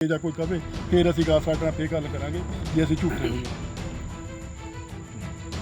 ਜਾਂ ਕੋਈ ਕਵੇ, ਫਿਰ ਅਸੀਂ ਗਾ ਸਾਡੇ ਨਾਲ ਫੇਰ ਗੱਲ ਕਰਾਂਗੇ ਜੇ ਅਸੀਂ ਝੂਠੇ ਹੋਈਏ।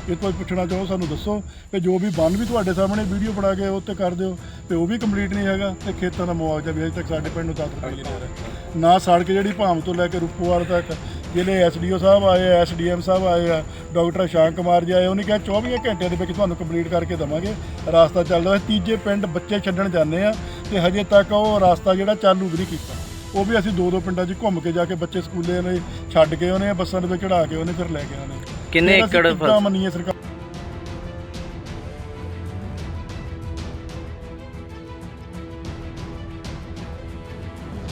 ਇਹ ਕੋਈ ਪੁੱਛਣਾ ਚਾਹੋ, ਸਾਨੂੰ ਦੱਸੋ ਕਿ ਜੋ ਵੀ ਬੰਨ ਵੀ ਤੁਹਾਡੇ ਸਾਹਮਣੇ ਵੀਡੀਓ ਬਣਾ ਕੇ ਉਹ ਤੇ ਕਰ ਦਿਓ, ਤੇ ਉਹ ਵੀ ਕੰਪਲੀਟ ਨਹੀਂ ਹੈਗਾ, ਤੇ ਖੇਤਾਂ ਦਾ ਮੁਆਵਜ਼ਾ ਵੀ ਅਜੇ ਤੱਕ ਸਾਡੇ ਪਿੰਡ ਨੂੰ 10 ਰੁਪਏ ਨਹੀਂ ਦੇ ਰਿਹਾ। ਨਾ ਸੜਕ ਜਿਹੜੀ ਭਾਮ ਤੋਂ ਲੈ ਕੇ ਰੂਪੋਵਾਲ ਤੱਕ, ਜਿਹੜੇ ਐਸਡੀਓ ਸਾਹਿਬ ਆਏ ਆ, ਐਸਡੀਐਮ ਸਾਹਿਬ ਆਏ ਆ, ਡਾਕਟਰ ਸ਼ਾਂਕ ਕੁਮਾਰ ਜੀ ਆਏ, ਉਹਨੇ ਕਿਹਾ 24 ਘੰਟਿਆਂ ਦੇ ਵਿੱਚ ਤੁਹਾਨੂੰ ਕੰਪਲੀਟ ਕਰਕੇ ਦਵਾਂਗੇ। ਰਾਸਤਾ ਚੱਲਦਾ ਹੈ ਤੀਜੇ ਪਿੰਡ ਬੱਚੇ ਛੱਡਣ ਜਾਂਦੇ ਆ, ਤੇ ਹਜੇ ਤੱਕ ਉਹ ਰਾਸਤਾ ਜਿਹੜਾ ਚਾਲੂ ਵੀ ਨਹੀਂ ਕੀਤਾ। ਉਹ ਵੀ ਅਸੀਂ ਦੋ ਦੋ ਪਿੰਡਾਂ 'ਚ ਘੁੰਮ ਕੇ ਜਾ ਕੇ ਬੱਚੇ ਸਕੂਲੇ ਨੇ ਛੱਡ ਕੇ ਉਹਨੇ ਬੱਸਾਂ ਦੇ ਵਿੱਚ ਚੜਾ ਕੇ ਉਹਨੇ ਫਿਰ ਲੈ ਕੇ ਆਉਣੇ। ਕਿੰਨੇ ਫਿਰ ਅਸੀਂ ਏਕੜ ਕਿੱਦਾਂ ਫਸ- ਮੰਨੀਏ ਸਰਕਾਰ?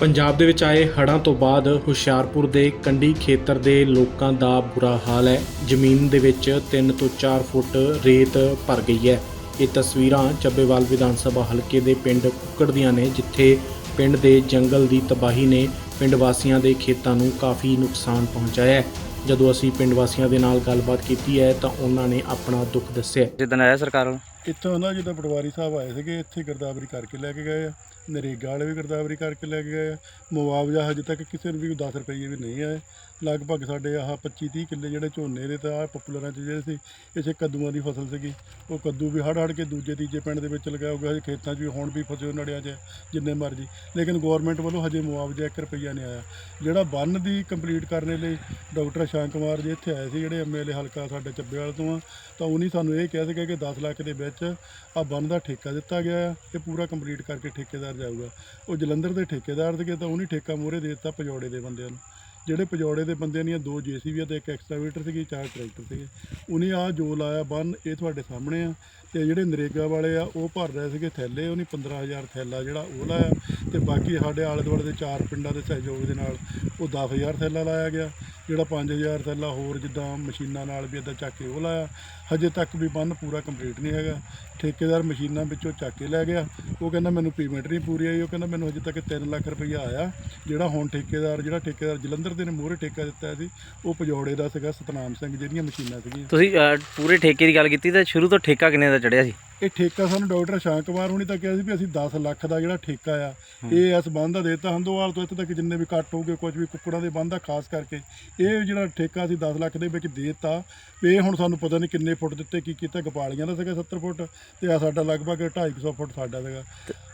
ਪੰਜਾਬ ਦੇ ਵਿੱਚ ਆਏ ਹੜ੍ਹਾਂ ਤੋਂ ਬਾਅਦ ਹੁਸ਼ਿਆਰਪੁਰ ਦੇ ਕੰਢੀ ਖੇਤਰ ਦੇ ਲੋਕਾਂ ਦਾ ਬੁਰਾ ਹਾਲ ਹੈ। ਜ਼ਮੀਨ ਦੇ ਵਿੱਚ 3 ਤੋਂ 4 ਫੁੱਟ ਰੇਤ ਭਰ ਗਈ ਹੈ। ਇਹ ਤਸਵੀਰਾਂ ਚੱਬੇਵਾਲ ਵਿਧਾਨ ਸਭਾ ਹਲਕੇ ਦੇ ਪਿੰਡ ਕੁੱਕੜ ਦੀਆਂ ਨੇ ਜਿੱਥੇ ਪਿੰਡ ਦੇ ਜੰਗਲ ਦੀ ਤਬਾਹੀ ਨੇ ਪਿੰਡ ਵਾਸੀਆਂ ਦੇ ਖੇਤਾਂ ਨੂੰ ਕਾਫੀ ਨੁਕਸਾਨ ਪਹੁੰਚਾਇਆ ਹੈ। ਜਦੋਂ ਅਸੀਂ ਪਿੰਡ ਵਾਸੀਆਂ ਦੇ ਨਾਲ ਗੱਲਬਾਤ ਕੀਤੀ ਹੈ ਤਾਂ ਉਹਨਾਂ ਨੇ ਆਪਣਾ ਦੁੱਖ ਦੱਸਿਆ ਜਿੱਦਣ ਆਇਆ ਸਰਕਾਰ? ਵੱਲੋਂ ਇੱਥੋਂ ਨਾ ਜਦੋਂ ਪਟਵਾਰੀ ਸਾਹਿਬ ਆਏ ਸੀਗੇ ਇੱਥੇ ਗਰਦਾਵਰੀ ਕਰਕੇ ਲੈ ਕੇ ਗਏ ਆ। ਨਰੇਗਾ ਵਾਲੇ ਵੀ ਗਰਦਾਵਰੀ ਕਰਕੇ ਲੈ ਕੇ ਗਏ ਆ। ਮੁਆਵਜ਼ਾ ਹਜੇ ਤੱਕ ਕਿਸੇ ਨੂੰ ਵੀ 10 ਰੁਪਏ ਵੀ ਨਹੀਂ ਆਏ। ਲਗਭਗ ਸਾਡੇ ਆਹ 25 30 ਕਿੱਲੇ ਜਿਹੜੇ ਝੋਨੇ ਦੇ ਤਾਂ ਆਹ ਪਪੂਲਰਾਂ 'ਚ ਜਿਹੜੇ ਸੀ, ਇਸੇ ਕੱਦੂਆਂ ਦੀ ਫਸਲ ਸੀਗੀ। ਉਹ ਕੱਦੂ ਵੀ ਹੜ ਹੜ ਕੇ ਦੂਜੇ, ਤੀਜੇ ਪਿੰਡ ਦੇ ਵਿੱਚ ਲਗਾਇਆ ਹੋਊਗਾ ਖੇਤਾਂ 'ਚ ਵੀ ਹੁਣ ਵੀ ਫਸੇ ਹੋਏ, ਨੜਿਆਂ 'ਚ, ਜਿੰਨੇ ਮਰਜ਼ੀ। ਲੇਕਿਨ ਗਵਰਨਮੈਂਟ ਵੱਲੋਂ ਹਜੇ ਮੁਆਵਜ਼ਾ 1 ਰੁਪਈਆ ਨਹੀਂ ਆਇਆ। ਜਿਹੜਾ ਬੰਨ ਦੀ ਕੰਪਲੀਟ ਕਰਨ ਲਈ ਡਾਕਟਰ ਸ਼ਾਂਕ ਕੁਮਾਰ ਜੀ ਇੱਥੇ ਆਏ ਸੀ, ਜਿਹੜੇ ਐਮਐਲਏ ਹਲਕਾ ਸਾਡੇ ਚੱਬੇਵਾਲ ਤੋਂ ਆ, ਤਾਂ ਉਹਨੇ ਸਾਨੂੰ ਇਹ ਕਿਹਾ ਸੀਗਾ ਕਿ 10 ਲੱਖ ਦੇ ਵਿੱਚ ਆ ਬੰਨ ਦਾ ਠੇਕਾ ਦਿੱਤਾ ਗਿਆ ਆ ਇਹ ਪੂਰਾ ਕੰਪਲੀਟ ਕਰਕੇ ਠੇਕੇਦਾਰ ਜਾਊਗਾ। ਉਹ ਜਲੰਧਰ ਦੇ ਠੇਕੇਦਾਰ ਸੀਗੇ, ਤਾਂ ਉਹਨੇ ਠੇਕਾ ਮੂਹਰੇ ਦੇ ਦਿੱਤਾ ਪਜੌੜੇ ਦੇ ਬੰਦਿਆਂ ਨੂੰ। ਜਿਹੜੇ ਪਜੌੜੇ ਦੇ ਬੰਦੇ ਦੀਆਂ ਦੋ ਜੀਸੀਬੀ ਤੇ ਇੱਕ ਐਕਸਟਰਾਵੇਟਰ ਸੀਗੀ, ਚਾਰ ਟਰੈਕਟਰ ਸੀਗੇ, ਉਹਨੇ ਆ ਜੋ ਲਾਇਆ, ਬੰਨ, ਇਹ ਤੁਹਾਡੇ ਸਾਹਮਣੇ ਆ ਤੇ ਜਿਹੜੇ ਨਰੇਗਾ ਵਾਲੇ ਆ, ਉਹ ਭਰ ਰਹੇ ਸੀਗੇ ਥੈਲੇ, ਉਹਨੇ 15000 ਥੈਲਾ ਜਿਹੜਾ ਉਹ ਲਾਇਆ ਤੇ ਬਾਕੀ ਸਾਡੇ ਆਲੇ ਦੁਆਲੇ ਦੇ ਚਾਰ ਪਿੰਡਾਂ ਦੇ ਸਹਿਯੋਗ ਦੇ ਨਾਲ ਉਹ 10000 ਥੈਲਾ ਲਾਇਆ ਗਿਆ। ਜਿਹੜਾ 5000 ਥੈਲਾ ਹੋਰ ਜਿੱਦਾਂ ਮਸ਼ੀਨਾਂ ਨਾਲ ਵੀ ਇਦਾਂ ਚੱਕ ਕੇ ਉਹ ਲਾਇਆ। ਹਜੇ ਤੱਕ ਵੀ ਬੰਨ ਪੂਰਾ ਕੰਪਲੀਟ ਨਹੀਂ ਹੈਗਾ। ਠੇਕੇਦਾਰ ਮਸ਼ੀਨਾਂ ਵਿੱਚੋਂ ਚੱਕ ਕੇ ਲੈ ਗਿਆ। ਉਹ ਕਹਿੰਦਾ ਮੈਨੂੰ ਪੇਮੈਂਟ ਨਹੀਂ ਪੂਰੀ ਆਈ। ਉਹ ਕਹਿੰਦਾ ਮੈਨੂੰ ਹਜੇ ਤੱਕ 3 ਲੱਖ ਰੁਪਈਆ ਆਇਆ। ਜਿਹੜਾ ਹੁਣ ਠੇਕੇਦਾਰ ਜਿਹੜਾ ਠੇਕੇਦਾਰ ਜਲੰਧਰ ਦੇ ਨੇ ਮੋਹਰੇ ਠੇਕਾ ਦਿੱਤਾ ਸੀ ਉਹ ਪਜੌੜੇ ਦਾ ਸੀਗਾ ਸਤਨਾਮ ਸਿੰਘ ਜਿਹੜੀਆਂ ਮਸ਼ੀਨਾਂ ਸੀਗੀਆਂ। ਤੁਸੀਂ ਅਹ, ਪੂਰੇ ਠੇਕੇ ਦੀ ਗੱਲ ਕੀਤੀ ਤਾਂ ਸ਼ੁਰੂ ਤੋਂ ਠੇਕਾ ਕਿੰਨੇ ਦਾ ਚੜਿਆ ਸੀ? ਇਹ ਠੇਕਾ ਸਾਨੂੰ ਡਾਕਟਰ ਸ਼ਾਂਕ ਕੁਮਾਰ ਹੁਣੀ ਤਾਂ ਕਿਹਾ ਸੀ ਵੀ ਅਸੀਂ 10 ਲੱਖ ਦਾ ਜਿਹੜਾ ਠੇਕਾ ਆ ਇਹ ਇਸ ਬੰਦ ਦਾ ਦੇਤਾ। ਹੰਦੋਵਾਲ ਤੋਂ ਇੱਥੇ ਤੱਕ ਜਿੰਨੇ ਵੀ ਕੱਟ ਹੋਗੇ ਕੁਝ ਵੀ ਕੁੱਕੜਾਂ ਦੇ ਬੰਦ ਦਾ ਖਾਸ ਕਰਕੇ ਇਹ ਜਿਹੜਾ ਠੇਕਾ ਅਸੀਂ 10 ਲੱਖ ਦੇ ਵਿੱਚ ਦੇਤਾ ਇਹ ਹੁਣ ਸਾਨੂੰ ਪਤਾ ਨਹੀਂ ਕਿੰਨੇ ਫੁੱਟ ਦਿੱਤੇ ਕੀ ਕੀਤਾ। ਗਪਾਲੀਆਂ ਦਾ ਸੀਗਾ 70 ਫੁੱਟ ਤੇ ਆ ਸਾਡਾ ਲਗਭਗ 250 ਫੁੱਟ ਸਾਡਾ ਸੀਗਾ।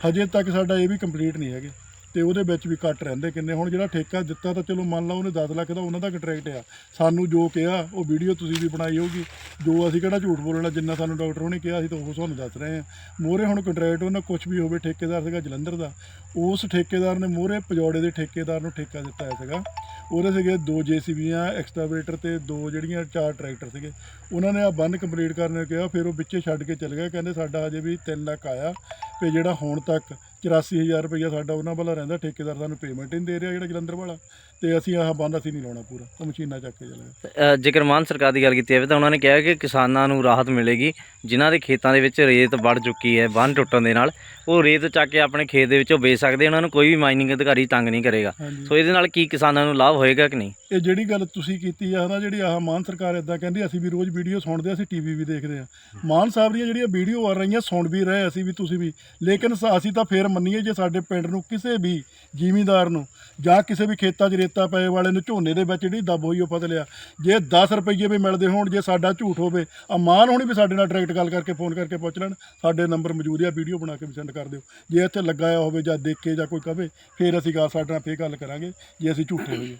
ਹਜੇ ਤੱਕ ਸਾਡਾ ਇਹ ਵੀ ਕੰਪਲੀਟ ਨਹੀਂ ਹੈਗੇ। ਤੇ ਉਹਦੇ ਵਿੱਚ ਵੀ ਕੱਟ ਰਹਿੰਦੇ ਕਿੰਨੇ। ਹੁਣ ਜਿਹੜਾ ਠੇਕਾ ਦਿੱਤਾ ਤਾਂ ਚਲੋ ਮੰਨ ਲਓ ਉਹਨੇ 10 ਲੱਖ ਦਾ, ਉਹਨਾਂ ਦਾ ਕੰਟਰੈਕਟ ਆ। ਸਾਨੂੰ ਜੋ ਕਿਹਾ, ਉਹ ਵੀਡੀਓ ਤੁਸੀਂ ਵੀ ਬਣਾਈ ਹੋਊਗੀ। ਜੋ ਅਸੀਂ ਕਿਹੜਾ ਝੂਠ ਬੋਲਣਾ, ਜਿੰਨਾ ਸਾਨੂੰ ਡਾਕਟਰ ਉਹਨੇ ਕਿਹਾ ਸੀ ਤਾਂ ਉਹ ਤੁਹਾਨੂੰ ਦੱਸ ਰਹੇ ਆ। ਮੋਹਰੇ ਹੁਣ ਕੰਟਰੈਕਟ, ਉਹਨਾਂ ਕੁਝ ਵੀ ਹੋਵੇ, ਠੇਕੇਦਾਰ ਸੀਗਾ ਜਲੰਧਰ ਦਾ। ਉਸ ਠੇਕੇਦਾਰ ਨੇ ਮੋਹਰੇ ਪਜੌੜੇ ਦੇ ਠੇਕੇਦਾਰ ਨੂੰ ਠੇਕਾ ਦਿੱਤਾ ਹੈ ਸੀਗਾ। ਉਹਦੇ ਸੀਗੇ ਦੋ ਜੀਸੀਬੀਆਂ ਐਕਸਕਾਵੇਟਰ ਤੇ ਦੋ ਜਿਹੜੀਆਂ ਚਾਰ ਟਰੈਕਟਰ ਸੀਗੇ। ਉਹਨਾਂ ਨੇ ਆ ਬੰਨ ਕੰਪਲੀਟ ਕਰਨ ਨੂੰ ਕਿਹਾ, ਫਿਰ ਉਹ ਵਿੱਚੇ ਛੱਡ ਕੇ ਚਲੇ ਗਏ। ਕਹਿੰਦੇ ਸਾਡਾ ਹਜੇ ਵੀ 3 ਲੱਖ ਆਇਆ, ਤੇ ਜਿਹੜਾ ਹੁਣ ਤੱਕ 84000 ਰੁਪਈਆ ਸਾਡਾ ਉਹਨਾਂ ਵੱਲੋਂ ਰਹਿੰਦਾ ਠੇਕੇਦਾਰ ਸਾਨੂੰ ਪੇਮੈਂਟ ਹੀ ਨਹੀਂ ਦੇ ਰਿਹਾ ਜਿਹੜਾ ਜਲੰਧਰ ਵਾਲਾ। ਤੇ ਅਸੀਂ ਆਹ ਬੰਦ ਅਸੀਂ ਨਹੀਂ ਲਾਉਣਾ ਪੂਰਾ ਉਹ ਮਸ਼ੀਨਾਂ ਚੱਕ ਕੇ ਚਲੇ ਗਏ। ਜੇਕਰ ਮਾਨ ਸਰਕਾਰ ਦੀ ਗੱਲ ਕੀਤੀ ਜਾਵੇ ਤਾਂ ਉਹਨਾਂ ਨੇ ਕਿਹਾ ਕਿ ਕਿਸਾਨਾਂ ਨੂੰ ਰਾਹਤ ਮਿਲੇਗੀ ਜਿਨ੍ਹਾਂ ਦੇ ਖੇਤਾਂ ਦੇ ਵਿੱਚ ਰੇਤ ਵੜ ਚੁੱਕੀ ਹੈ ਬੰਨ ਟੁੱਟਣ ਦੇ ਨਾਲ। ਉਹ ਰੇਤ ਚੱਕ ਕੇ ਆਪਣੇ ਖੇਤ ਦੇ ਵਿੱਚੋਂ ਵੇਚ ਸਕਦੇ ਉਹਨਾਂ ਨੂੰ ਕੋਈ ਵੀ ਮਾਈਨਿੰਗ ਅਧਿਕਾਰੀ ਤੰਗ ਨਹੀਂ ਕਰੇਗਾ। ਹਾਂਜੀ। ਸੋ ਇਹਦੇ ਨਾਲ ਕੀ ਕਿਸਾਨਾਂ ਨੂੰ ਲਾਭ ਹੋਏਗਾ ਕਿ ਨਹੀਂ? ਇਹ ਜਿਹੜੀ ਗੱਲ ਤੁਸੀਂ ਕੀਤੀ ਆ ਨਾ ਜਿਹੜੀ ਆਹ ਮਾਨ ਸਰਕਾਰ ਇਦਾਂ ਕਹਿੰਦੀ ਅਸੀਂ ਵੀ ਰੋਜ਼ ਵੀਡੀਓ ਸੁਣਦੇ ਆ, ਅਸੀਂ ਟੀਵੀ ਵੀ ਦੇਖਦੇ ਆ। ਮਾਨ ਸਾਹਿਬ ਦੀਆਂ ਜਿਹੜੀਆਂ ਵੀਡੀਓ ਆ ਰਹੀਆਂ ਸੁਣ ਵੀ ਰਹੇ ਅਸੀਂ ਵੀ ਤੁਸੀਂ ਵੀ। ਲੇਕਿਨ ਸ- ਅਸੀਂ ਤਾਂ ਫੇਰ ਮੰਨੀਏ ਜੇ ਸਾਡੇ ਪਿੰਡ ਨੂੰ ਕਿਸੇ ਵੀ ਜ਼ਿਮੀਂਦਾਰ ਨੂੰ ਜਾਂ ਕਿਸੇ ਵੀ ਖੇਤਾਂ 'ਚ ਰੇਤਾ ਪਏ ਵਾਲੇ ਨੂੰ ਝੋਨੇ ਦੇ ਵਿੱਚ ਜਿਹੜੀ ਦੱਬ ਹੋਈ ਉਹ ਪਤਾ ਲਿਆ ਜੇ 10 ਰੁਪਏ ਵੀ ਮਿਲਦੇ ਹੋਣ, ਜੇ ਸਾਡਾ ਝੂਠ ਹੋਵੇ ਆ ਹੋਣੀ ਵੀ ਸਾਡੇ ਨਾਲ ਡਾਇਰੈਕਟ ਗੱਲ ਕਰਕੇ ਫੋਨ ਕਰਕੇ ਪੁੱਛ ਲੈਣ, ਸਾਡੇ ਨੰਬਰ ਮੌਜੂਦ ਆ ਵੀਡੀਓ ਬਣਾ ਕੇ ਵੀ ਸੈਂਡ ਕਰ ਦਿਓ। ਜੇ ਇੱਥੇ ਲੱਗਾ ਆ ਹੋਵੇ ਜਾਂ ਦੇਖੇ ਜਾਂ ਕੋਈ ਕਵੇ, ਫੇਰ ਅਸੀਂ ਗੱਲ ਸਾਡੇ ਨਾਲ ਫੇਰ ਗੱਲ ਕਰਾਂਗੇ, ਜੇ ਅਸੀਂ ਝੂਠੇ ਹੋਈਏ।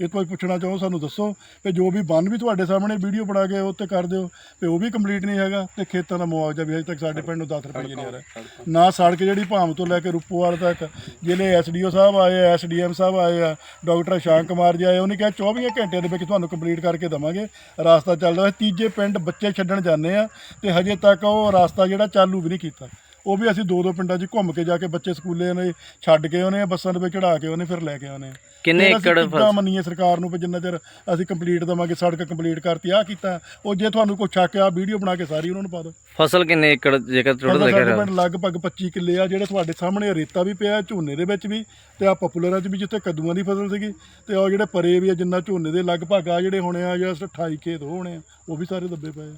ਇਹ ਕੋਈ ਪੁੱਛਣਾ ਚਾਹੋ ਸਾਨੂੰ ਦੱਸੋ ਕਿ ਜੋ ਵੀ ਬੰਨ ਵੀ ਤੁਹਾਡੇ ਸਾਹਮਣੇ ਵੀਡੀਓ ਬਣਾ ਕੇ ਉੱਤੇ ਕਰ ਦਿਓ ਤੇ ਉਹ ਵੀ ਕੰਪਲੀਟ ਨਹੀਂ ਹੈਗਾ ਤੇ ਖੇਤਾਂ ਦਾ ਮੁਆਵਜ਼ਾ ਵੀ ਅਜੇ ਤੱਕ ਸਾਡੇ ਪਿੰਡ ਨੂੰ 10 ਰੁਪਏ ਨਹੀਂ ਆ ਰਿਹਾ। ਨਾ ਸੜਕ ਜਿਹੜੀ ਭਾਮ ਤੋਂ ਲੈ ਕੇ ਰੂਪੋਵਾਲ ਤੱਕ ਜਿਹੜੇ ਐਸਡੀਓ ਸਾਹਿਬ ਆਏ ਆ ਐਸਡੀਐਮ ਸਾਹਿਬ ਆਏ ਆ ਡਾਕਟਰ ਸ਼ਾਂਕ ਕੁਮਾਰ ਜੀ ਆਏ ਉਹਨੇ ਕਿਹਾ 24 ਘੰਟਿਆਂ ਦੇ ਵਿੱਚ ਤੁਹਾਨੂੰ ਕੰਪਲੀਟ ਕਰਕੇ ਦਵਾਂਗੇ। ਰਾਸਤਾ ਚੱਲਦਾ ਹੈ ਤੀਜੇ ਪਿੰਡ ਬੱਚੇ ਛੱਡਣ ਜਾਂਦੇ ਆ ਤੇ ਹਜੇ ਤੱਕ ਉਹ ਰਾਸਤਾ ਜਿਹੜਾ ਚਾਲੂ ਵੀ ਨਹੀਂ ਕੀਤਾ। ਉਹ ਵੀ ਅਸੀਂ ਦੋ ਦੋ ਪਿੰਡਾਂ 'ਚ ਘੁੰਮ ਕੇ ਜਾ ਕੇ ਬੱਚੇ ਸਕੂਲੇ ਨੇ ਛੱਡ ਕੇ ਉਹਨੇ ਬੱਸਾਂ ਦੇ ਵਿੱਚ ਚੜਾ ਕੇ ਉਹਨੇ ਫਿਰ ਲੈ ਕੇ ਆਉਣੇ ਆ। ਕਿੰਨੇ ਏਕੜ ਕਿੱਦਾਂ ਫਸ- ਮੰਨੀਏ ਸਰਕਾਰ ਨੂੰ ਵੀ ਜਿੰਨਾ ਚਿਰ ਅਸੀਂ ਕੰਪਲੀਟ ਦਵਾਂਗੇ ਸੜਕ ਕੰਪਲੀਟ ਕਰਤੀ ਆ ਕੀਤਾ। ਉਹ ਜੇ ਤੁਹਾਨੂੰ ਕੋਈ ਸ਼ੱਕ ਆ ਵੀਡੀਓ ਬਣਾ ਕੇ ਸਾਰੀ ਉਹਨਾਂ ਨੂੰ ਪਾ ਦਿਓ। ਫਸਲ ਕਿੰਨੇ ਏਕੜ ਜੇਕਰ ਟੁੱਟ ਸਾਡਾ ਲੱਗਿਆ ਲਗਭਗ 25 ਕਿੱਲੇ ਆ ਜਿਹੜੇ ਤੁਹਾਡੇ ਸਾਹਮਣੇ ਰੇਤਾ ਵੀ ਪਿਆ ਝੋਨੇ ਦੇ ਵਿੱਚ ਵੀ ਤੇ ਆ ਪਪੂਲਰਾਂ 'ਚ ਵੀ ਜਿੱਥੇ ਕੱਦੂਆਂ ਦੀ ਫਸਲ ਸੀਗੀ ਤੇ ਉਹ ਜਿਹੜੇ ਪਰੇ ਵੀ ਆ ਜਿੰਨਾ ਝੋਨੇ ਦੇ ਲਗਭਗ ਆ ਜਿਹੜੇ ਹੋਣੇ ਆ ਜਾਂ 28 ਖੇਤ ਹੋਣੇ ਆ ਉਹ ਵੀ ਸਾਰੇ ਦੱਬੇ ਪਏ ਆ।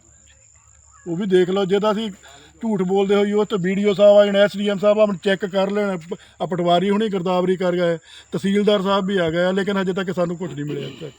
ਉਹ ਵੀ ਦੇਖ ਲਓ, ਜੇ ਤਾਂ ਅਸੀਂ ਝੂਠ ਬੋਲਦੇ ਹੋਈ ਉਹ ਤਾਂ ਵੀਡੀਓ ਸਾਹਿਬ ਆ ਜਾਣ ਐਸਡੀਐਮ ਸਾਹਿਬ ਆ ਚੈੱਕ ਕਰ ਲੈਣ। ਆ ਪਟਵਾਰੀ ਹੁਣੀ ਗਰਦਾਵਰੀ ਕਰ ਗਏ, ਤਹਿਸੀਲਦਾਰ ਸਾਹਿਬ ਵੀ ਆ ਗਏ ਲੇਕਿਨ ਹਜੇ ਤੱਕ ਸਾਨੂੰ ਕੁਝ ਨਹੀਂ ਮਿਲਿਆ